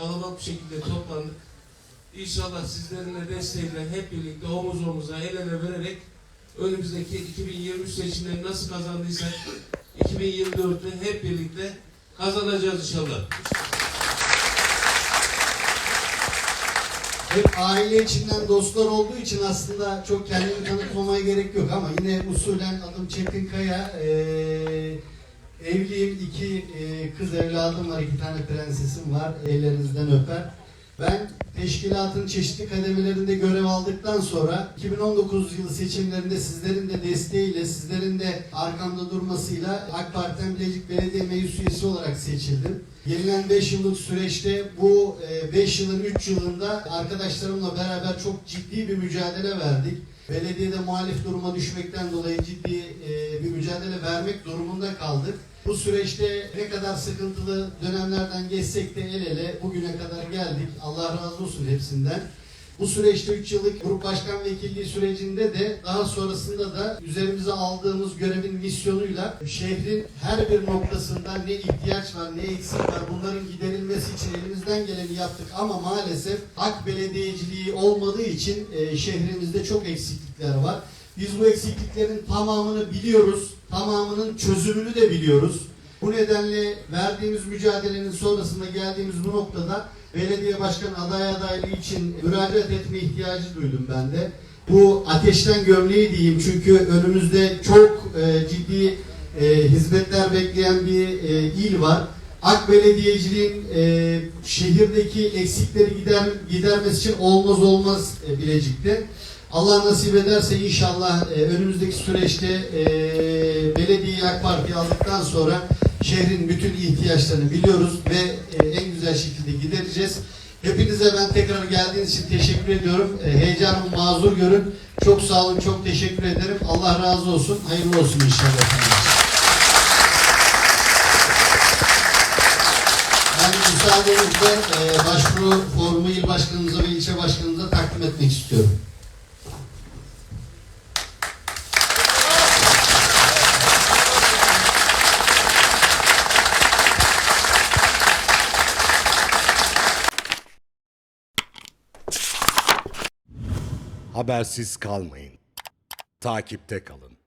kalabalık bir şekilde toplandık. İnşallah sizlerin de desteğiyle hep birlikte omuz omuza el ele vererek önümüzdeki 2023 seçimleri nasıl kazandıysak 2024'te hep birlikte kazanacağız inşallah. Hep aile içinden dostlar olduğu için aslında çok kendini tanıtmamaya gerek yok ama yine usulen adım Çetin Kaya. Ee, evliyim, iki e, kız evladım var, iki tane prensesim var. Ellerinizden öper. Ben teşkilatın çeşitli kademelerinde görev aldıktan sonra 2019 yılı seçimlerinde sizlerin de desteğiyle, sizlerin de arkamda durmasıyla AK Parti'den Bilecik Belediye Meclis Üyesi olarak seçildim. Gelinen 5 yıllık süreçte bu 5 yılın 3 yılında arkadaşlarımla beraber çok ciddi bir mücadele verdik. Belediyede muhalif duruma düşmekten dolayı ciddi e, bir mücadele vermek durumunda kaldık. Bu süreçte ne kadar sıkıntılı dönemlerden geçsek de el ele bugüne kadar geldik. Allah razı olsun hepsinden. Bu süreçte 3 yıllık grup başkan vekilliği sürecinde de daha sonrasında da üzerimize aldığımız görevin misyonuyla şehrin her bir noktasında ne ihtiyaç var ne eksik var bunların giderilmesi için elimizden geleni yaptık ama maalesef AK belediyeciliği olmadığı için e, şehrimizde çok eksiklikler var. Biz bu eksikliklerin tamamını biliyoruz, tamamının çözümünü de biliyoruz. Bu nedenle verdiğimiz mücadelenin sonrasında geldiğimiz bu noktada belediye başkan aday adaylığı için müracaat etme ihtiyacı duydum ben de. Bu ateşten gömleği diyeyim çünkü önümüzde çok e, ciddi e, hizmetler bekleyen bir e, il var. Ak belediyeciliğin e, şehirdeki eksikleri gider, gidermesi için olmaz olmaz e, Bilecik'te. Allah nasip ederse inşallah e, önümüzdeki süreçte e, belediyeyi AK aldıktan sonra şehrin bütün ihtiyaçlarını biliyoruz ve e, en güzel şekilde gidereceğiz. Hepinize ben tekrar geldiğiniz için teşekkür ediyorum. E, heyecanımı mazur görün. Çok sağ olun, çok teşekkür ederim. Allah razı olsun. Hayırlı olsun inşallah. Ben müsaadenizle e, başvuru formu il başkanımıza ve ilçe başkanımıza takdim etmek istiyorum. Habersiz kalmayın. Takipte kalın.